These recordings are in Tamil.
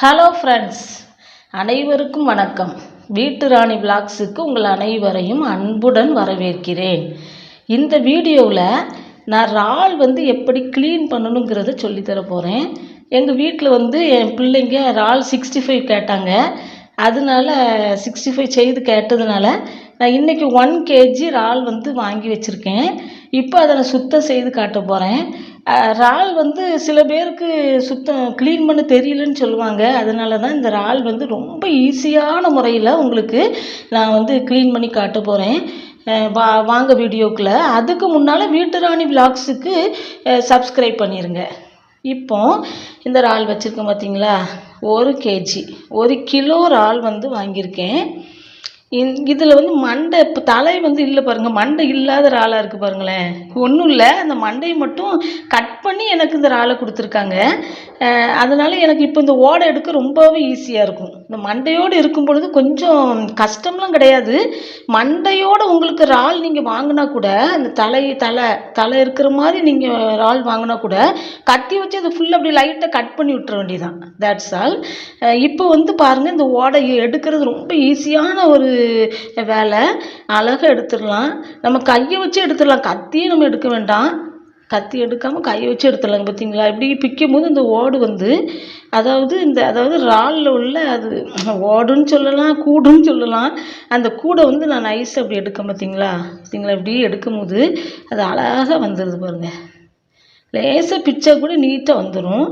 ஹலோ ஃப்ரெண்ட்ஸ் அனைவருக்கும் வணக்கம். வீட்டு ராணி பிளாக்ஸுக்கு உங்கள் அனைவரையும் அன்புடன் வரவேற்கிறேன். இந்த வீடியோவில் நான் இறால் வந்து எப்படி க்ளீன் பண்ணணுங்கிறத சொல்லித்தர போகிறேன் எங்கள் வீட்டில் வந்து என் பிள்ளைங்க இறால் சிக்ஸ்டி ஃபைவ் கேட்டாங்க. அதனால சிக்ஸ்டி ஃபைவ் செய்து கேட்டதுனால நான் இன்றைக்கி ஒன் கேஜி இறால் வந்து வாங்கி வச்சுருக்கேன். இப்போ அதை நான் சுத்தம் செய்து காட்ட போகிறேன் இறால் வந்து சில பேருக்கு சுத்தம் க்ளீன் பண்ண தெரியலன்னு சொல்லுவாங்க. அதனால தான் இந்த இறால் வந்து ரொம்ப ஈஸியான முறையில் உங்களுக்கு நான் வந்து க்ளீன் பண்ணி காட்ட போகிறேன் வா வாங்க வீடியோக்குள்ளே. அதுக்கு முன்னால் வீட்டு ராணி விலாக்ஸுக்கு சப்ஸ்கிரைப் பண்ணிடுங்க இப்போ இந்த இறால் வச்சுருக்கேன் பார்த்தீங்களா ஒரு கேஜி ஒரு கிலோ இறால் வந்து வாங்கியிருக்கேன். இந் இதில் வந்து மண்டை இப்போ தலை வந்து இல்லை பாருங்கள் மண்டை இல்லாத இறாலாக இருக்குது பாருங்களேன். ஒன்றும் இல்லை அந்த மண்டையை மட்டும் கட் பண்ணி எனக்கு இந்த இறாலை கொடுத்துருக்காங்க. அதனால் எனக்கு இப்போ இந்த ஓடை எடுக்க ரொம்பவே ஈஸியாக இருக்கும். இந்த மண்டையோடு இருக்கும் பொழுது கொஞ்சம் கஷ்டம்லாம் கிடையாது. மண்டையோடு உங்களுக்கு இறால் நீங்கள் வாங்கினா கூட அந்த தலை தலை தலை இருக்கிற மாதிரி நீங்கள் இறால் வாங்கினா கூட கத்தி வச்சு அதை ஃபுல்லாக அப்படி லைட்டாக கட் பண்ணி விட்டுற வேண்டியதான் தேட்ஸ் ஆல் இப்போ வந்து பாருங்கள் இந்த ஓடையை எடுக்கிறது ரொம்ப ஈஸியான ஒரு வேலை அழகாக எடுத்துடலாம். நம்ம கையை வச்சு எடுத்துடலாம். கத்தியும் நம்ம எடுக்க வேண்டாம். கத்தி எடுக்காமல் கையை வச்சு எடுத்துடலாங்க பார்த்தீங்களா? இப்படி பிக்கும் போது இந்த ஓடு வந்து அதாவது இந்த அதாவது இறாலில் உள்ள அது ஓடுன்னு சொல்லலாம் கூடுன்னு சொல்லலாம். அந்த கூடை வந்து நான் நைஸ் அப்படி எடுக்க பார்த்தீங்களா? பார்த்தீங்களா? இப்படி எடுக்கும் போது அது அழகாக வந்துடுது பாருங்கள் லேசாக பிச்சா கூட நீட்டாக வந்துடும்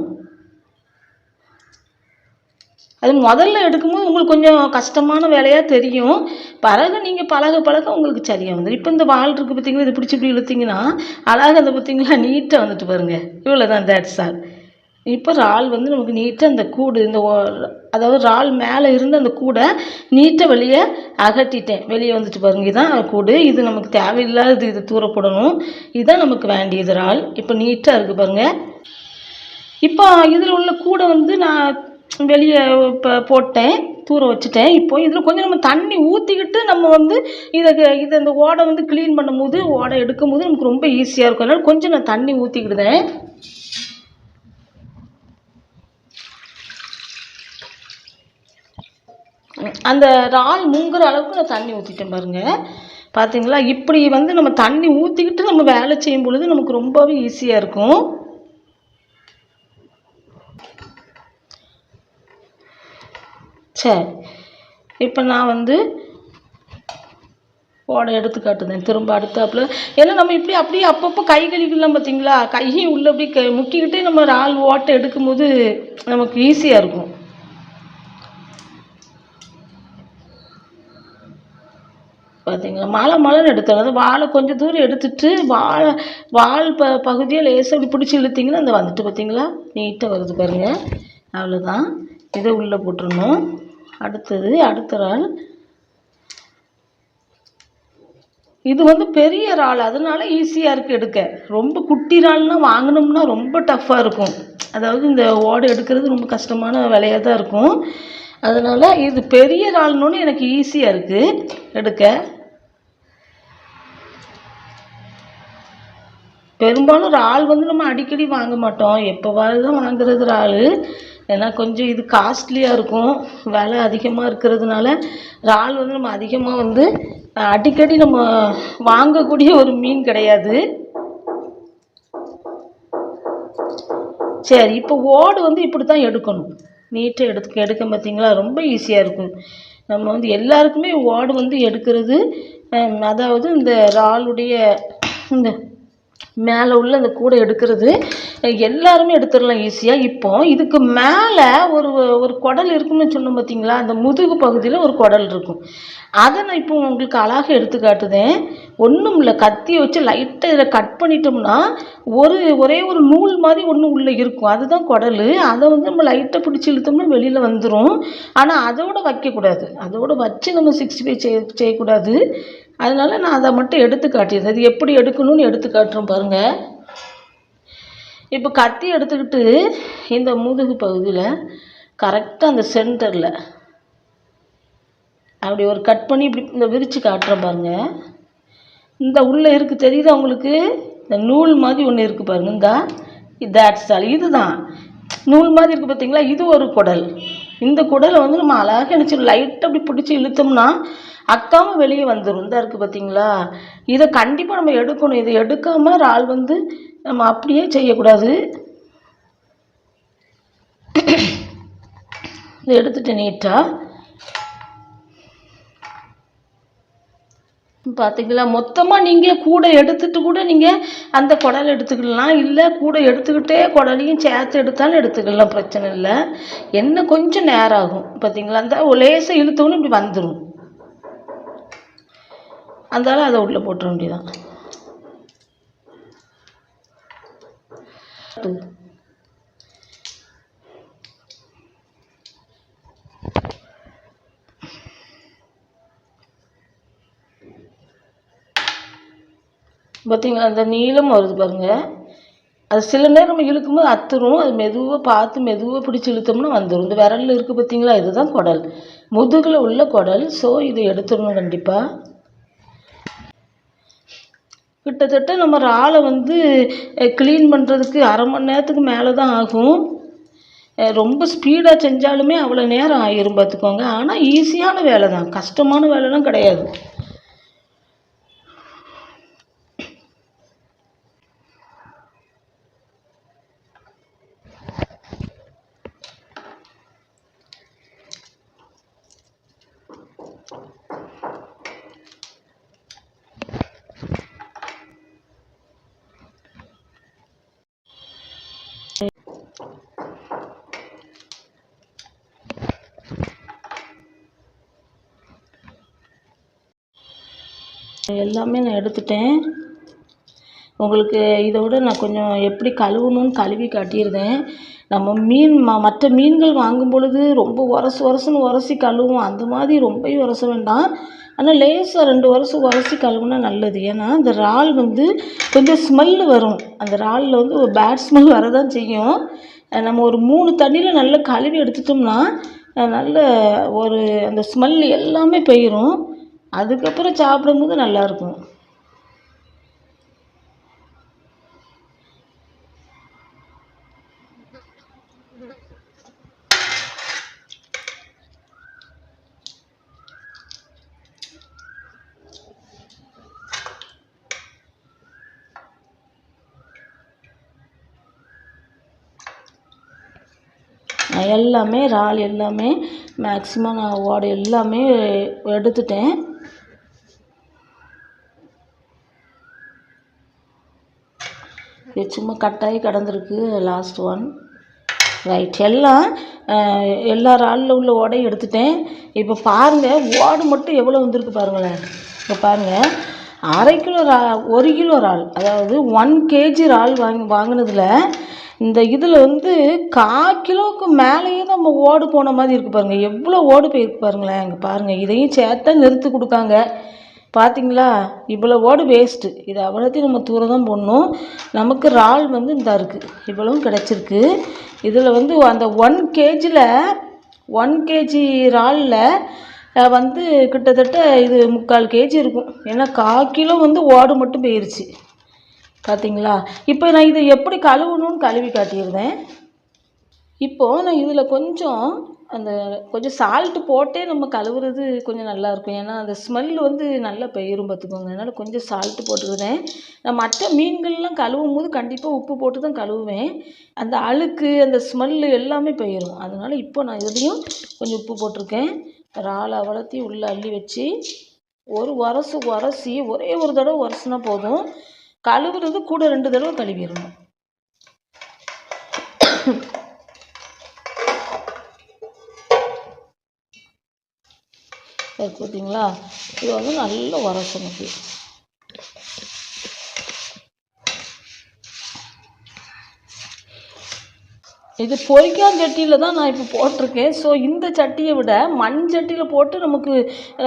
அது முதல்ல எடுக்கும்போது உங்களுக்கு கொஞ்சம் கஷ்டமான வேலையாக தெரியும். பிறகு நீங்கள் பழக பழக உங்களுக்கு சரியாக வந்துடும் இப்போ இந்த வால் இருக்குது பார்த்தீங்களா இது பிடிச்சி இப்படி இழுத்தீங்கன்னா அழகாக அதை பார்த்தீங்களா நீட்டாக வந்துட்டு பாருங்கள் இவ்வளோ தான் தேட்ஸ் ஆல் இப்போ இறால் வந்து நமக்கு நீட்டாக அந்த கூடு இந்த அதாவது இறால் மேலே இருந்து அந்த கூடை நீட்டாக வெளியே அகட்டிட்டேன். வெளியே வந்துட்டு பாருங்க இதுதான் கூடு. இது நமக்கு தேவையில்லாதது இது தூரப்படணும். இதுதான் நமக்கு வேண்டியது இறால் இப்போ நீட்டாக இருக்குது பாருங்கள் இப்போ இதில் உள்ள கூடை வந்து நான் வெளியே இப்போ போட்டேன் தூர வச்சுட்டேன். இப்போ இதில் கொஞ்சம் நம்ம தண்ணி ஊற்றிக்கிட்டு நம்ம வந்து இதை இதை இந்த ஓடை வந்து க்ளீன் பண்ணும் போது ஓடை எடுக்கும் போது நமக்கு ரொம்ப ஈஸியாக இருக்கும். அதனால் கொஞ்சம் நான் தண்ணி ஊற்றிக்கிடுதேன் அந்த இறால் முங்குற அளவுக்கு நான் தண்ணி ஊற்றிட்டேன் பாருங்கள் பார்த்தீங்களா இப்படி வந்து நம்ம தண்ணி ஊற்றிக்கிட்டு நம்ம வேலை செய்யும் பொழுது நமக்கு ரொம்பவே ஈஸியாக இருக்கும். சரி இப்போ நான் வந்து ஓடை எடுத்து காட்டுதேன் திரும்ப அடுத்தாப்புல. ஏன்னா நம்ம இப்படி அப்படியே அப்பப்போ கை கழிக்கலாம் பார்த்தீங்களா கையும் உள்ளே அப்படி க முக்கிக்கிட்டே நம்ம ஆள் ஓட்டை எடுக்கும்போது நமக்கு ஈஸியாக இருக்கும். பார்த்தீங்களா மழை மழைன்னு எடுத்தோம் அது வாழை கொஞ்சம் தூரம் எடுத்துட்டு வாழை வால் ப பகுதியை லேசாக இப்படி பிடிச்சி இழுத்திங்கன்னா அந்த வந்துட்டு பார்த்தீங்களா நீட்டாக வருது பாருங்கள் அவ்வளோதான் இதை உள்ளே போட்டுருணும் அடுத்தது அடுத்த இறால் இது வந்து பெரிய இறால் அதனால ஈஸியாக இருக்குது எடுக்க. ரொம்ப குட்டி இறால்னால் வாங்கினோம்னா ரொம்ப டஃப்பாக இருக்கும். அதாவது இந்த ஓடை எடுக்கிறது ரொம்ப கஷ்டமான வேலையாக தான் இருக்கும். அதனால் இது பெரிய இறால்னோன்னு எனக்கு ஈஸியாக இருக்குது எடுக்க. பெரும்பாலும் இறால் வந்து நம்ம அடிக்கடி வாங்க மாட்டோம். எப்போவாது தான் வாங்குறது இறால். ஏன்னா கொஞ்சம் இது காஸ்ட்லியாக இருக்கும் விலை அதிகமாக இருக்கிறதுனால இறால் வந்து நம்ம அதிகமாக வந்து அடிக்கடி நம்ம வாங்கக்கூடிய ஒரு மீன் கிடையாது. சரி இப்போ ஓடு வந்து இப்படி தான் எடுக்கணும். நீட்டாக எடுத்து எடுக்க பார்த்தீங்களா? ரொம்ப ஈஸியாக இருக்கும். நம்ம வந்து எல்லாருக்குமே ஓடு வந்து எடுக்கிறது அதாவது இந்த இறாலுடைய இந்த மேலே உள்ள அந்த கூடை எடுக்கிறது எல்லாருமே எடுத்துடலாம் ஈஸியாக இப்போ இதுக்கு மேலே ஒரு ஒரு குடல் இருக்குன்னு சொன்னோம் பார்த்தீங்களா அந்த முதுகு பகுதியில் ஒரு குடல் இருக்கும். அதை நான் இப்போ உங்களுக்கு அழகாக எடுத்து காட்டுதேன். ஒன்றும் இல்லை கத்தியை வச்சு லைட்டாக இதில் கட் பண்ணிட்டோம்னா ஒரு ஒரே ஒரு நூல் மாதிரி ஒன்று உள்ளே இருக்கும். அதுதான் குடல். அதை வந்து நம்ம லைட்டாக பிடிச்சி இழுத்தோம்னா வெளியில் வந்துடும் ஆனால் அதோடு வைக்கக்கூடாது. அதோடு வச்சு நம்ம சிக்ஸ்டி ஃபைவ் செய்ய செய்யக்கூடாது. அதனால் நான் அதை மட்டும் எடுத்து காட்டிடுறேன் அது எப்படி எடுக்கணும்னு எடுத்து காட்டுறோம் பாருங்கள் இப்போ கத்தி எடுத்துக்கிட்டு இந்த முதுகு பகுதியில் கரெக்டாக அந்த சென்டரில் அப்படி ஒரு கட் பண்ணி இப்படி இந்த விரித்து காட்டுறேன் பாருங்கள் இந்த உள்ளே இருக்குது தெரியுதா உங்களுக்கு? இந்த நூல் மாதிரி ஒன்று இருக்குது பாருங்க. இந்த தேட்ஸ் ஆல் இதுதான். நூல் மாதிரி இருக்குது பார்த்தீங்களா இது ஒரு குடல். இந்த குடலை வந்து நம்ம அழகாக நினச்சி லைட்டாக அப்படி பிடிச்சி இழுத்தோம்னா அக்காமல் வெளியே வந்துடும் இருக்குது பார்த்தீங்களா இதை கண்டிப்பாக நம்ம எடுக்கணும். இதை எடுக்காமல் இறால் வந்து நம்ம அப்படியே செய்யக்கூடாது. இதை எடுத்துட்டு நீட்டாக பார்த்தீங்களா மொத்தமாக நீங்கள் கூட எடுத்துகிட்டு கூட நீங்கள் அந்த குடல் எடுத்துக்கலாம். இல்லை கூட எடுத்துக்கிட்டே குடலையும் சேர்த்து எடுத்தாலும் எடுத்துக்கலாம். பிரச்சனை இல்லை. என்ன கொஞ்சம் நேரம் ஆகும். பார்த்தீங்களா அந்த லேசாக இழுத்தோன்னு இப்படி வந்துடும் அதனால அதை உள்ளே போட்டுற வேண்டியதான் பார்த்தீங்களா அந்த நீளம் வருது பாருங்க. அது சில நேரம் நம்ம இழுக்கும்போது அத்துரும் அது மெதுவாக பார்த்து மெதுவாக பிடிச்சி இழுத்தோம்னா வந்துடும் இந்த விரல்ல இருக்குது பார்த்தீங்களா இதுதான் குடல். முதுகில் உள்ள குடல். ஸோ இதை எடுத்துடணும் கண்டிப்பாக கிட்டத்தட்ட நம்ம இறாலை வந்து க்ளீன் பண்ணுறதுக்கு அரை மணி நேரத்துக்கு மேலே தான் ஆகும் ரொம்ப ஸ்பீடாக செஞ்சாலுமே அவ்வளோ நேரம் ஆயிரும் பார்த்துக்கோங்க ஆனால் ஈஸியான வேலை தான் கஷ்டமான வேலைலாம் கிடையாது. எல்லாமே நான் எடுத்துட்டேன். உங்களுக்கு இதை விட நான் கொஞ்சம் எப்படி கழுவணும்னு கழுவி காட்டியிருந்தேன். நம்ம மீன் ம மற்ற மீன்கள் வாங்கும் பொழுது ரொம்ப உரசு உரசுன்னு உரசி கழுவும். அந்த மாதிரி ரொம்பையும் உரச வேண்டாம். ஆனால் லேசாக ரெண்டு வருஷம் உரசி கழுவுனா நல்லது. ஏன்னா அந்த இறால் வந்து கொஞ்சம் ஸ்மெல்லு வரும். அந்த இறாலில் வந்து ஒரு பேட் ஸ்மெல் வரதான் செய்யும். நம்ம ஒரு மூணு தண்ணியில் நல்லா கழுவி எடுத்துட்டோம்னா நல்ல ஒரு அந்த ஸ்மெல் எல்லாமே போயிடும் அதுக்கப்புறம் சாப்பிடும்போது நல்லாயிருக்கும் நான் எல்லாமே இறால் எல்லாமே மேக்ஸிமம் நான் ஓட எல்லாமே எடுத்துட்டேன் இது சும்மா கட்டாகி கிடந்திருக்கு லாஸ்ட் ஒன் ரைட் எல்லாம் எல்லா இறாலில் உள்ள ஓடையும் எடுத்துட்டேன். இப்போ பாருங்கள் ஓடு மட்டும் எவ்வளோ வந்திருக்கு பாருங்களேன். இப்போ பாருங்கள் அரை கிலோ ரா ஒரு கிலோ இறால் அதாவது ஒன் கேஜி இறால் வாங்கி வாங்கினதில் இந்த இதில் வந்து கா கிலோவுக்கு மேலேயே நம்ம ஓடு போன மாதிரி இருக்குது பாருங்கள் எவ்வளோ ஓடு போயிருக்கு பாருங்களேன் இங்கே பாருங்கள் இதையும் சேர்த்தா நிறுத்து கொடுக்காங்க. பார்த்தீங்களா இவ்வளோ ஓடு வேஸ்ட்டு இது அவ்வளோத்தையும் நம்ம தூர தான் போடணும். நமக்கு இறால் வந்து இந்த இருக்குது இவ்வளவும் கிடச்சிருக்கு. இதில் வந்து அந்த ஒன் கேஜியில் ஒன் கேஜி இறாலில் வந்து கிட்டத்தட்ட இது முக்கால் கேஜி இருக்கும். ஏன்னா கால் கிலோ வந்து ஓடு மட்டும் போயிருச்சு. பார்த்தீங்களா இப்போ நான் இதை எப்படி கழுவணும்னு கழுவி காட்டியிருந்தேன். இப்போது நான் இதில் கொஞ்சம் அந்த கொஞ்சம் சால்ட்டு போட்டே நம்ம கழுவுறது கொஞ்சம் நல்லாயிருக்கும் ஏன்னா அந்த ஸ்மெல் வந்து நல்லா பெயரும் பார்த்துக்கோங்க. அதனால் கொஞ்சம் சால்ட்டு போட்டுக்கிறேன் நான் மற்ற மீன்கள்லாம் கழுவும் போது கண்டிப்பாக உப்பு போட்டு தான் கழுவுவேன். அந்த அழுக்கு அந்த ஸ்மெல்லு எல்லாமே பெயரும். அதனால் இப்போ நான் இதுலேயும் கொஞ்சம் உப்பு போட்டிருக்கேன். இறாலை வளர்த்தி உள்ளே அள்ளி வச்சு ஒரு உரசு உரசி ஒரே ஒரு தடவை உரசுனா போதும். கழுவுறது கூட ரெண்டு தடவை கழுவிடணும். இருக்கு பார்த்தீங்களா இது வந்து நல்ல உரசணும் இப்படி இது பொரிக்காத சட்டியில் தான் நான் இப்போ போட்டிருக்கேன். ஸோ இந்த சட்டியை விட மண் சட்டியில் போட்டு நமக்கு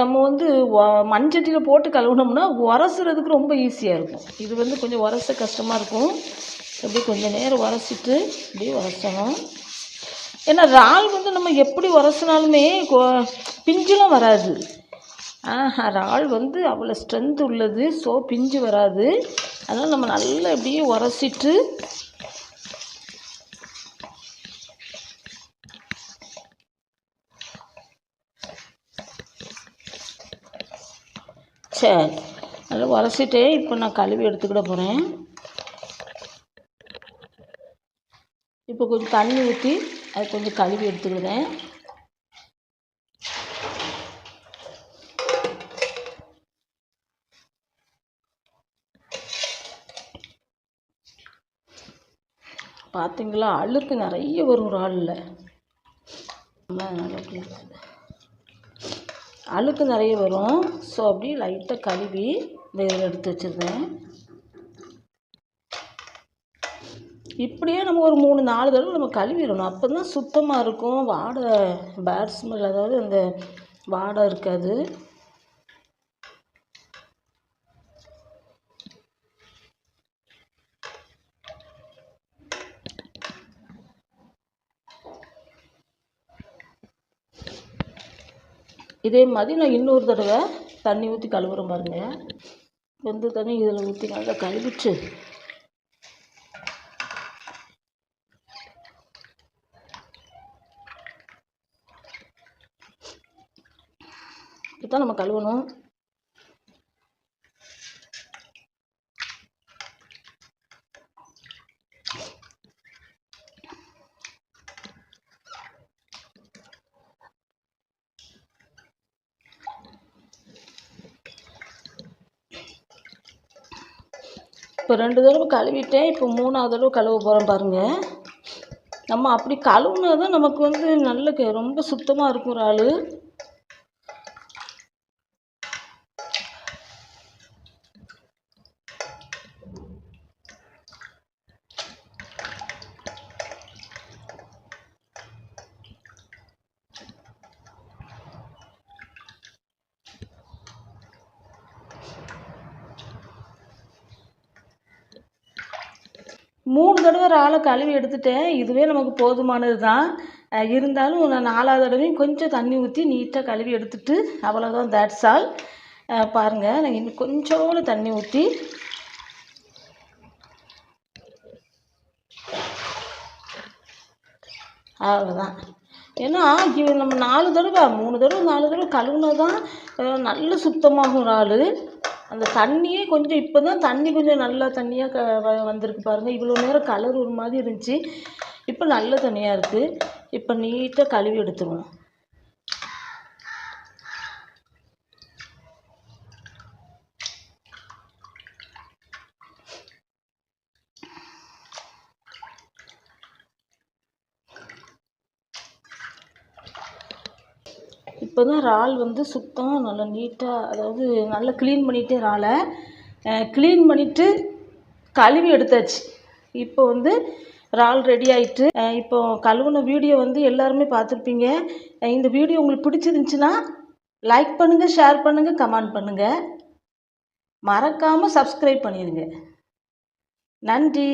நம்ம வந்து மண் சட்டியில் போட்டு கழுவுனோம்னா உரசுறதுக்கு ரொம்ப ஈஸியாக இருக்கும். இது வந்து கொஞ்சம் உரச கஷ்டமாக இருக்கும். அப்படியே கொஞ்சம் நேரம் உரசிட்டு அப்படியே உரசணும். ஏன்னா இறால் வந்து நம்ம எப்படி உரசினாலுமே பிஞ்சுலாம் வராது. ஆஹா இறால் வந்து அவ்வளோ ஸ்ட்ரென்த் உள்ளது ஸோ பிஞ்சு வராது. அதனால் நம்ம நல்லா அப்படியே உரசிட்டு சரி நல்லா உரசிட்டே இப்போ நான் கழுவி எடுத்துக்கிட போகிறேன் இப்போ கொஞ்சம் தண்ணி ஊற்றி அது கொஞ்சம் கழுவி எடுத்துக்கிறேன் பார்த்தீங்களா அழுக்கு நிறைய வரும் இறாலில் அழுக்கு நிறைய வரும். ஸோ அப்படியே லைட்டாக கழுவி இந்த இதில் எடுத்து வச்சிருந்தேன் இப்படியே நம்ம ஒரு மூணு நாலு தடவை நம்ம கழுவிடணும். அப்போ தான் சுத்தமாக இருக்கும். வாடை பேட் ஸ்மெல் அதாவது அந்த வாடை இருக்காது. இதே மாதிரி நான் இன்னொரு தடவை தண்ணி ஊற்றி கழுவுகிறேன் பாருங்க. வெந்த தண்ணி இதில் ஊற்றி நல்லா கழுவிட்டு தான் நம்ம கழுவணும். இப்போ ரெண்டு தடவை கழுவிட்டேன். இப்போ மூணாவது தடவை கழுவ போகிறோம் பாருங்கள் நம்ம அப்படி கழுவுனா தான் நமக்கு வந்து நல்ல ரொம்ப சுத்தமாக இருக்கும் இறால் மூணு தடவை இறாலை கழுவி எடுத்துட்டேன். இதுவே நமக்கு போதுமானது தான் இருந்தாலும் நான் நாலாவது தடவையும் கொஞ்சம் தண்ணி ஊற்றி நீட்டாக கழுவி எடுத்துட்டு அவ்வளோதான் தேட்ஸ் ஆல் பாருங்கள் நான் இன்னும் கொஞ்சோண்டு தண்ணி ஊற்றி அவ்வளோதான் ஏன்னா இது நம்ம நாலு தடவை மூணு தடவை நாலு தடவை கழுவுனா தான் நல்ல சுத்தமாகும் இறால் அந்த தண்ணியே கொஞ்சம் இப்போ தான் தண்ணி கொஞ்சம் நல்லா தண்ணியாக க வ- வந்திருக்கு பாருங்கள் இவ்வளோ நேரம் கலர் ஒரு மாதிரி இருந்துச்சு. இப்போ நல்ல தண்ணியாக இருக்குது இப்போ நீட்டாக கழுவி எடுத்துருவோம். இப்போ தான் இறால் வந்து சுத்தம் நல்லா நீட்டாக அதாவது நல்லா க்ளீன் பண்ணிட்டு இறாலை க்ளீன் பண்ணிவிட்டு கழுவி எடுத்தாச்சு. இப்போ வந்து இறால் ரெடி ஆகிட்டு இப்போ கழுவுன வீடியோ வந்து எல்லாருமே பார்த்துருப்பீங்க. இந்த வீடியோ உங்களுக்கு பிடிச்சிருந்துச்சுன்னா லைக் பண்ணுங்கள் ஷேர் பண்ணுங்கள் கமெண்ட் பண்ணுங்கள் மறக்காமல் சப்ஸ்கிரைப் பண்ணிடுங்க. நன்றி.